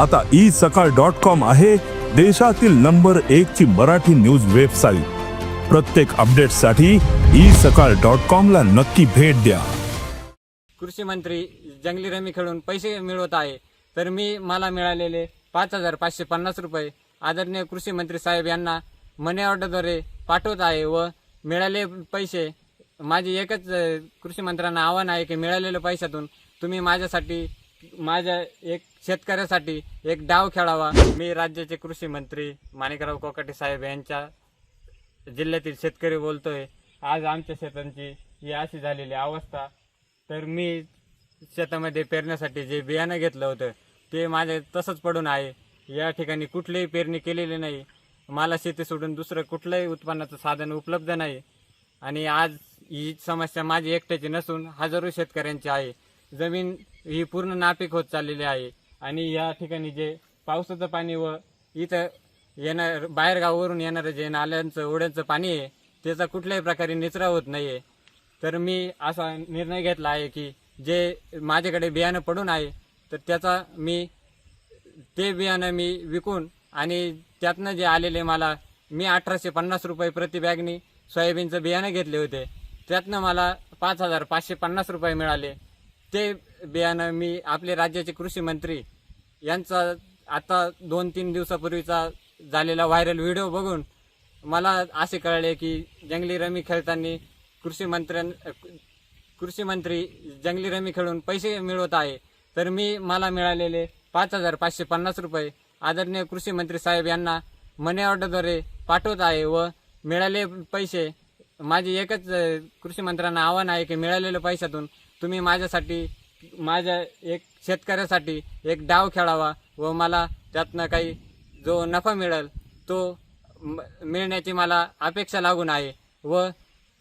आता ई सकाळ dot com आहे देशातील नंबर एक ची मराठी न्यूज वेबसाईट. प्रत्येक अपडेटसाठी ई सकाळ डॉट कॉम ला नक्की भेट द्या. कृषी मंत्री जंगली रमी खेळून पैसे मिळवत आहे तर मी मला मिळालेले पाच हजार पाचशे पन्नास रुपये आदरणीय कृषी मंत्री साहेब यांना मनी ऑर्डरद्वारे पाठवत आहे व मिळाले पैसे. माझी एकच कृषी मंत्र्यांना आव्हान आहे की मिळालेल्या पैशातून तुम्ही माझ्यासाठी माझ्या एक शेतकऱ्यासाठी एक डाव खेळावा. मी राज्याचे कृषी मंत्री माणिकराव कोकाटे साहेब यांच्या जिल्ह्यातील शेतकरी बोलतोय. आज आमच्या शेतांची ही अशी झालेली अवस्था. तर मी शेतामध्ये पेरण्यासाठी जे बियाणं घेतलं होतं ते माझे तसंच पडून आहे. या ठिकाणी कुठलीही पेरणी केलेली नाही. मला शेती सोडून दुसरं कुठलंही उत्पन्नाचं साधन उपलब्ध नाही. आणि आज ही समस्या माझी एकट्याची नसून हजारो शेतकऱ्यांची आहे. जमीन ही पूर्ण नापीक होत चाललेली आहे. आणि या ठिकाणी जे पावसाचं पाणी व इथं येणार बाहेरगावावरून येणारं जे नाल्यांचं ओढ्यांचं पाणी आहे त्याचा कुठल्याही प्रकारे निचरा होत नाही आहे तर मी असा निर्णय घेतला आहे की जे माझ्याकडे बियाणं पडून आहे तर त्याचा मी ते बियाणं मी विकून आणि त्यातनं जे आलेले मला मी अठराशे पन्नास रुपये प्रति बॅगनी सोयाबीनचं बियाणं घेतले होते. त्यातनं मला पाच हजार पाचशे पन्नास रुपये मिळाले. ते बियाणं मी आपले राज्याचे कृषी मंत्री यांचा आता दोन तीन दिवसापूर्वीचा झालेला व्हायरल व्हिडिओ बघून मला असे कळले की जंगली रमी खेळताना कृषी मंत्र्यां कृषी मंत्री जंगली रमी खेळून पैसे मिळवत आहे. तर मी मला मिळालेले पाच हजार पाचशे पन्नास रुपये आदरणीय कृषी मंत्री साहेब यांना मनी ऑर्डरद्वारे पाठवत आहे व मिळाले पैसे माझी एकच कृषी मंत्र्यांना आव्हान आहे की मिळालेल्या पैशातून तुम्ही माझ्यासाठी माझ्या एक शेतकऱ्यासाठी एक डाव खेळावा व मला त्यातनं काही जो नफा मिळेल तो म- मिळण्याची मला अपेक्षा लागून आहे. व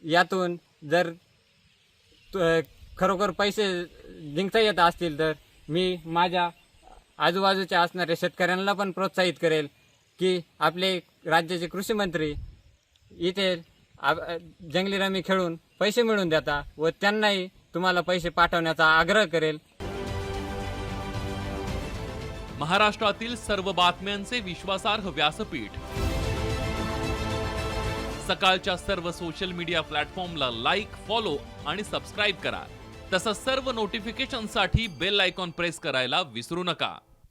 यातून जर त- खरोखर पैसे जिंकता येत असतील तर मी माझ्या आजूबाजूच्या असणाऱ्या शेतकऱ्यांना पण प्रोत्साहित करेल की आपले राज्याचे कृषी मंत्री इथे जंगली रमी खेळून पैसे मिळवून देता व त्यांनाही तुम्हाला पैसे पाठवण्याचा आग्रह करेल. महाराष्ट्रातील सर्व बातम्यांचे विश्वासार्ह व्यासपीठ. सकाळच्या सर्व सोशल मीडिया प्लॅटफॉर्मला लाईक फॉलो आणि सबस्क्राईब करा. तसंच सर्व नोटिफिकेशनसाठी बेल आयकॉन प्रेस करायला विसरू नका.